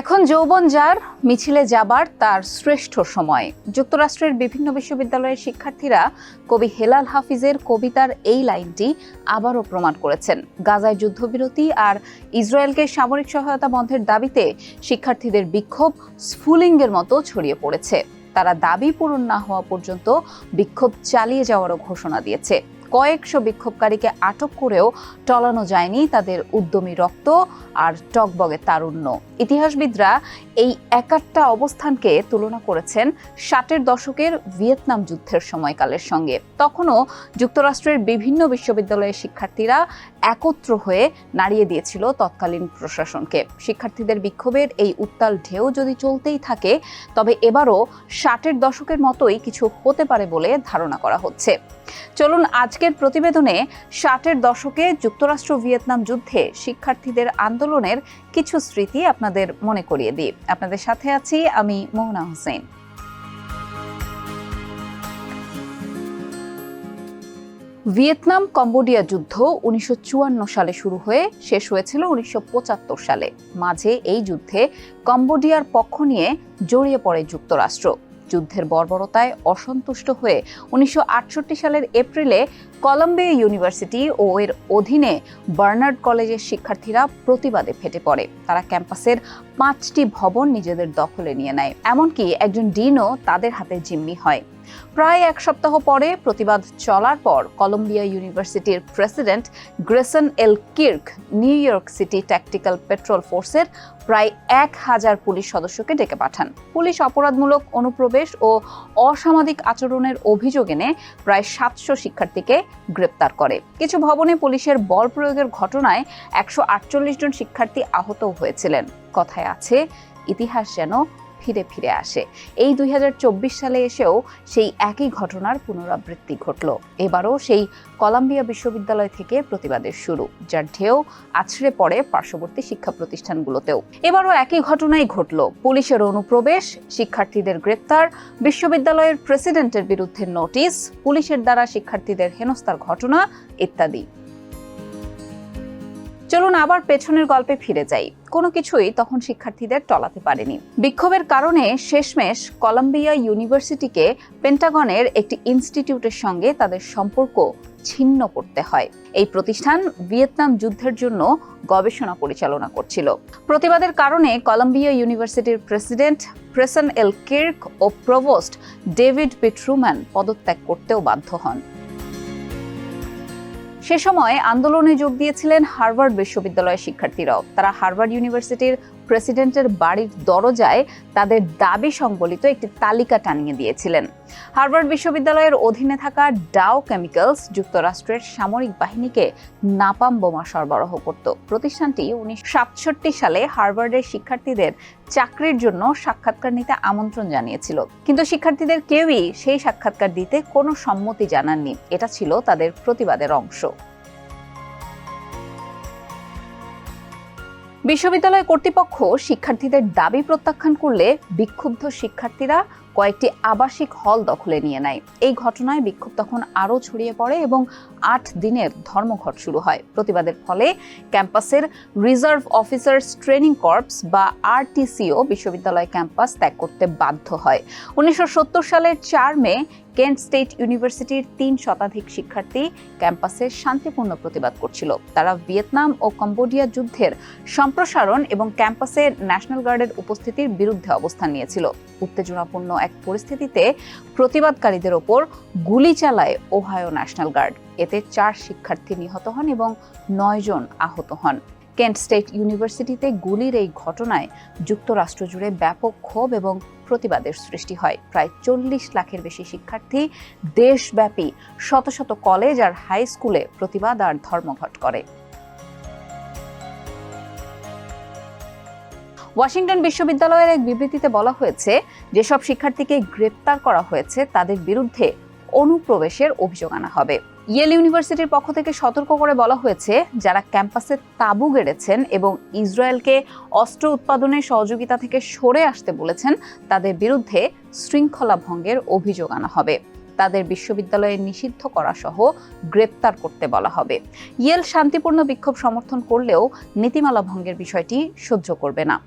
এখন যৌবন যার, মিছিলে যাবার তার শ্রেষ্ঠ সময়। যুক্তরাষ্ট্রের বিভিন্ন বিশ্ববিদ্যালয়ের শিক্ষার্থীরা কবি হেলাল হাফিজের কবিতার এই লাইনটি আবারও প্রমাণ করেছেন। গাজায় যুদ্ধবিরতি আর ইসরায়েলকে সামরিক সহায়তা বন্ধের দাবিতে শিক্ষার্থীদের বিক্ষোভ স্ফুলিঙ্গের মতো ছড়িয়ে পড়েছে। তারা দাবি পূরণ না হওয়া পর্যন্ত বিক্ষোভ চালিয়ে যাওয়ারও ঘোষণা দিয়েছে। কয়েকশো বিক্ষোভকারীকে আটক করেও টলানো যায়নি তাদের উদ্যমী রক্ত আর টকবগে তারুণ্য। ইতিহাসবিদরা এই একাট্টা অবস্থানকে তুলনা করেছেন ষাটের দশকের ভিয়েতনাম যুদ্ধের সময়কালের সঙ্গে। তখনও যুক্তরাষ্ট্রের বিভিন্ন বিশ্ববিদ্যালয়ের শিক্ষার্থীরা একত্র হয়ে নাড়িয়ে দিয়েছিল তৎকালীন প্রশাসনকে। শিক্ষার্থীদের বিক্ষোভের এই উত্তাল ঢেউ যদি চলতেই থাকে, তবে এবারও ষাটের দশকের মতোই কিছু হতে পারে বলে ধারণা করা হচ্ছে। চলুন আজকের প্রতিবেদনে ষাটের দশকে যুক্তরাষ্ট্র ভিয়েতনাম যুদ্ধে শিক্ষার্থীদের আন্দোলনের কিছু স্মৃতি আপনাদের মনে করিয়ে দিই। আপনাদের সাথে আছি আমি মোহনা হোসেন। ভিয়েতনাম কম্বোডিয়া যুদ্ধ উনিশশো চুয়ান্ন সালে শুরু হয়ে শেষ হয়েছিল উনিশশো পঁচাত্তর সালে। মাঝে এই যুদ্ধে কম্বোডিয়ার পক্ষ নিয়ে জড়িয়ে পড়ে যুক্তরাষ্ট্র। যুদ্ধের বর্বরতায় অসন্তুষ্ট হয়ে উনিশশো আটষট্টি সালের এপ্রিলে কলম্বিয়া ইউনিভার্সিটি ও এর অধীনে বার্নার্ড কলেজের শিক্ষার্থীরা প্রতিবাদে ফেটে পড়ে। তারা ক্যাম্পাসের পাঁচটি ভবন নিজেদের দখলে নিয়ে নেয়। এমনকি একজন ডিনও তাদের হাতে জিম্মি হয়। প্রায় এক সপ্তাহ পরে প্রতিবাদ চলার পর কলম্বিয়া ইউনিভার্সিটির president Grayson L Kirk New York City tactical patrol ফোর্সের প্রায় এক হাজার পুলিশ সদস্যকে ডেকে পাঠান। পুলিশ অপরাধমূলক অনুপ্রবেশ ও অসামাজিক আচরণের অভিযোগ এনে প্রায় সাতশো শিক্ষার্থীকে গ্রেপ্তার করে। কিছু ভবনে পুলিশের বল প্রয়োগের ঘটনায় একশো আটচল্লিশ জন শিক্ষার্থী আহত হয়েছিলেন। কথায় আছে, ইতিহাস যেন ফিরে ফিরে আসে। এই দুই হাজার চব্বিশ সালে এসেও সেই একই ঘটনার পুনরাবৃত্তি ঘটল। এবারও সেই কলাম্বিয়া বিশ্ববিদ্যালয় থেকে প্রতিবাদের শুরু, যার ঢেউ আছড়ে পড়ে পার্শ্ববর্তী শিক্ষা প্রতিষ্ঠানগুলোতেও। এবারও একই ঘটনাই ঘটল। পুলিশের অনুপ্রবেশ, শিক্ষার্থীদের গ্রেপ্তার, বিশ্ববিদ্যালয়ের প্রেসিডেন্টের বিরুদ্ধে নোটিশ, পুলিশের দ্বারা শিক্ষার্থীদের হেনস্থার ঘটনা ইত্যাদি। চলুন আবার পেছনের গল্পে ফিরে যাই। কোনো কিছুই তখন শিক্ষার্থীদের টলাতে পারেনি। বিক্ষোভের কারণে শেষমেশ কলম্বিয়া ইউনিভার্সিটিকে পেন্টাগনের একটি ইনস্টিটিউটের সঙ্গে তাদের সম্পর্ক ছিন্ন করতে হয়। এই প্রতিষ্ঠান ভিয়েতনাম যুদ্ধের জন্য গবেষণা পরিচালনা করছিল। প্রতিবাদের কারণে কলম্বিয়া ইউনিভার্সিটির প্রেসিডেন্ট প্রেসন এল কির্ক ও প্রভোস্ট ডেভিড পিট্রুম্যান পদত্যাগ করতেও বাধ্য হন। সে সময় আন্দোলনে যোগ দিয়েছিলেন হার্ভার্ড বিশ্ববিদ্যালয়ের শিক্ষার্থীরাও। তারা হার্ভার্ড ইউনিভার্সিটির প্রেসিডেন্টের বাড়ির দরজায় তাদের দাবি সংবলিত একটি তালিকা টানিয়ে দিয়েছিলেন। হার্ভার্ড বিশ্ববিদ্যালয়ের অধীনে থাকা ডাও কেমিক্যালস যুক্তরাষ্ট্রের সামরিক বাহিনীকে নাপাম বোমা সরবরাহ করত। প্রতিষ্ঠানটি উনিশশো সাতষট্টি সালে হার্ভার্ডের শিক্ষার্থীদের চাকরির জন্য সাক্ষাৎকার নিতে আমন্ত্রণ জানিয়েছিল। কিন্তু শিক্ষার্থীদের কেউই সেই সাক্ষাৎকার দিতে কোনো সম্মতি জানাননি। এটা ছিল তাদের প্রতিবাদের অংশ। বিশ্ববিদ্যালয় কর্তৃপক্ষ শিক্ষার্থীদের দাবি প্রত্যাখ্যান করলে বিক্ষুব্ধ শিক্ষার্থীরা কয়েকটি আবাসিক হল দখলে নিয়ে নেয়। এই ঘটনায় বিক্ষোভ তখন আরও ছড়িয়ে পড়ে এবং আট দিনের ধর্মঘট শুরু হয়। প্রতিবাদের ফলে ক্যাম্পাসের রিজার্ভ অফিসার্স ট্রেনিং কর্পস বা আরটিসিও বিশ্ববিদ্যালয় ক্যাম্পাস ত্যাগ করতে বাধ্য হয়। উনিশশো সালের চার মে কেন্ট স্টেট ইউনিভার্সিটির তিন শতাধিক শিক্ষার্থী ক্যাম্পাসে শান্তিপূর্ণ প্রতিবাদ করছিল। তারা ভিয়েতনাম ও কম্বোডিয়া যুদ্ধের সম্প্রসারণ এবং ক্যাম্পাসে ন্যাশনাল গার্ডের উপস্থিতির বিরুদ্ধে অবস্থান নিয়েছিল। উত্তেজনাপূর্ণ এক পরিস্থিতিতে প্রতিবাদকারীদের ওপর গুলি চালায় ওহায়ো ন্যাশনাল গার্ড। এতে চার শিক্ষার্থী নিহত হন এবং নয় জন আহত হন। কেন্ট স্টেট ইউনিভার্সিটিতে গুলির এই ঘটনায় যুক্তরাষ্ট্র জুড়ে ব্যাপক ক্ষোভ এবং প্রতিবাদের সৃষ্টি হয়। প্রায় চল্লিশ লাখের বেশি শিক্ষার্থী দেশব্যাপী শত শত কলেজ আর হাই স্কুলে প্রতিবাদ আর ধর্মঘট করে। ওয়াশিংটন বিশ্ববিদ্যালয়ের এক বিবৃতিতে বলা হয়েছে, যেসব শিক্ষার্থীকে গ্রেপ্তার করা হয়েছে, তাদের বিরুদ্ধে অনুপ্রবেশের অভিযোগ আনা হবে। ইয়েল ইউনিভার্সিটির পক্ষ থেকে সতর্ক করে বলা হয়েছে, যারা ক্যাম্পাসে তাঁবু গেড়েছেন এবং ইসরায়েলকে অস্ত্র উৎপাদনের সহযোগিতা থেকে সরে আসতে বলেছেন, তাদের বিরুদ্ধে শৃঙ্খলা ভঙ্গের অভিযোগ আনা হবে। তাদের বিশ্ববিদ্যালয়ে নিষিদ্ধ করা সহ গ্রেপ্তার করতে বলা হবে। ইয়েল শান্তিপূর্ণ বিক্ষোভ সমর্থন করলেও নীতিমালা ভঙ্গের বিষয়টি সহ্য করবে না।